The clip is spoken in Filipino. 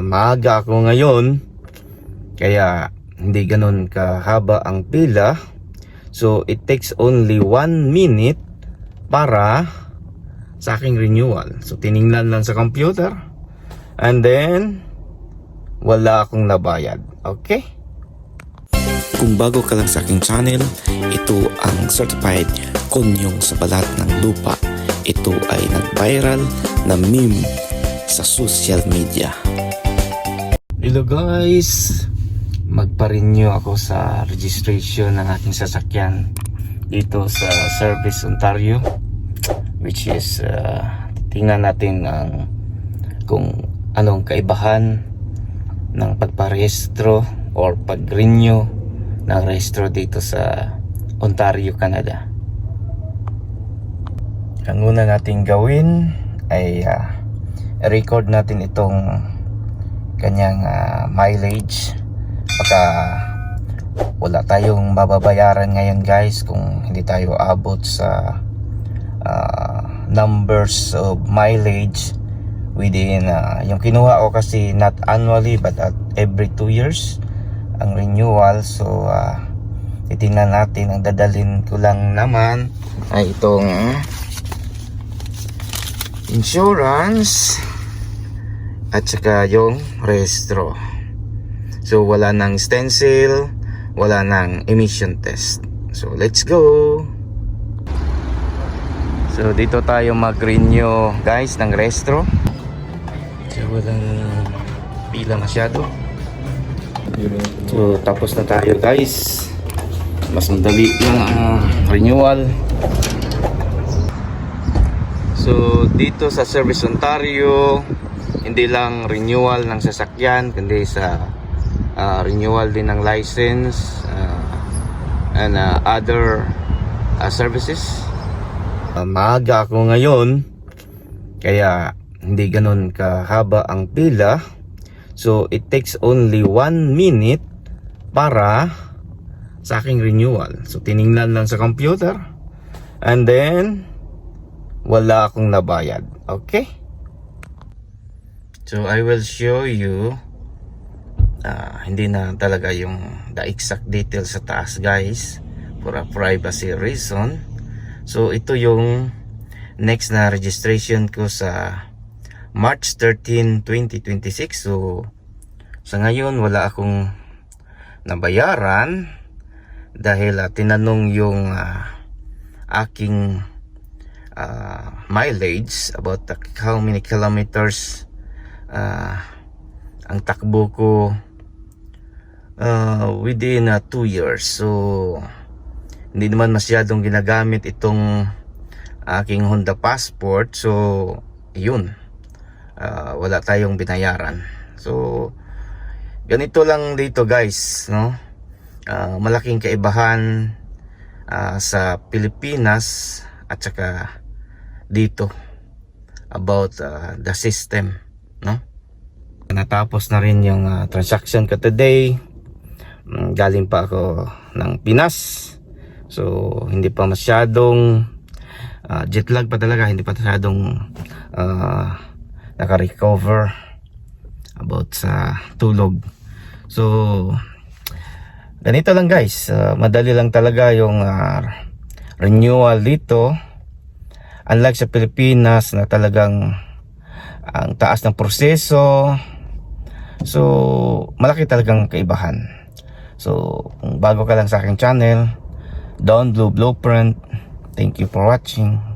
Maaga ako ngayon, kaya hindi ganun kahaba ang pila. So, it takes only 1 minute para sa aking renewal. So, tiningnan lang sa computer. And then, wala akong nabayad. Okay? Kung bago ka lang sa aking channel, ito ang certified konyong sa balat ng lupa. Ito ay nag-viral na meme sa social media. Hello guys! Magpa-renew ako sa registration ng aking sasakyan dito sa Service Ontario which is uh, tingnan natin ang kung anong kaibahan ng pagparehistro or pag-renew ng rehistro dito sa Ontario, Canada. Ang una nating gawin ay uh, record natin itong kanyang ah, mileage. Baka wala tayong mababayaran ngayon guys kung hindi tayo abot sa ah, numbers of mileage within ah, yung kinuha ko kasi not annually but at every 2 years ang renewal. So ah, titingnan natin. Ang dadalhin ko lang naman ay itong insurance at saka yung rehistro. So wala nang stencil, wala nang emission test. So let's go. So dito tayo mag-renew guys ng rehistro. So walang pila masyado. So tapos na tayo guys. Mas madali lang ang renewal. So dito sa Service Ontario, hindi lang renewal ng sasakyan kundi sa ah, renewal din ng license ah, and ah, other ah, services. maaga ako ngayon kaya hindi ganun kahaba ang pila. So it takes only 1 minute para sa aking renewal. So tiningnan lang sa computer and then wala akong nabayad. Okay? So I will show you ah, hindi na talaga yung the exact details sa taas guys for a privacy reason. So ito yung next na registration ko sa March 13, 2026. So sa ngayon wala akong nabayaran dahil ah, tinanong yung ah, aking ah, mileage about the, how many kilometers ah, ang takbo ko ah, within 2 years. So hindi naman masyadong ginagamit itong aking Honda Passport. So yun. Ah, wala tayong binayaran. So ganito lang dito guys no? Ah, malaking kaibahan ah, sa Pilipinas at saka dito about uh, the system no natapos na rin yung uh, transaction ko today. Mm, galing pa ako ng Pinas. So hindi pa masyadong uh, jet lag pa talaga. Hindi pa masyadong uh, naka-recover about sa tulog. So ganito lang guys. Uh, madali lang talaga yung uh, renewal dito. Unlike sa Pilipinas na talagang ang taas ng proseso. So malaki talagang kaibahan. So kung bago ka lang sa aking channel Don Blue Blueprint thank you for watching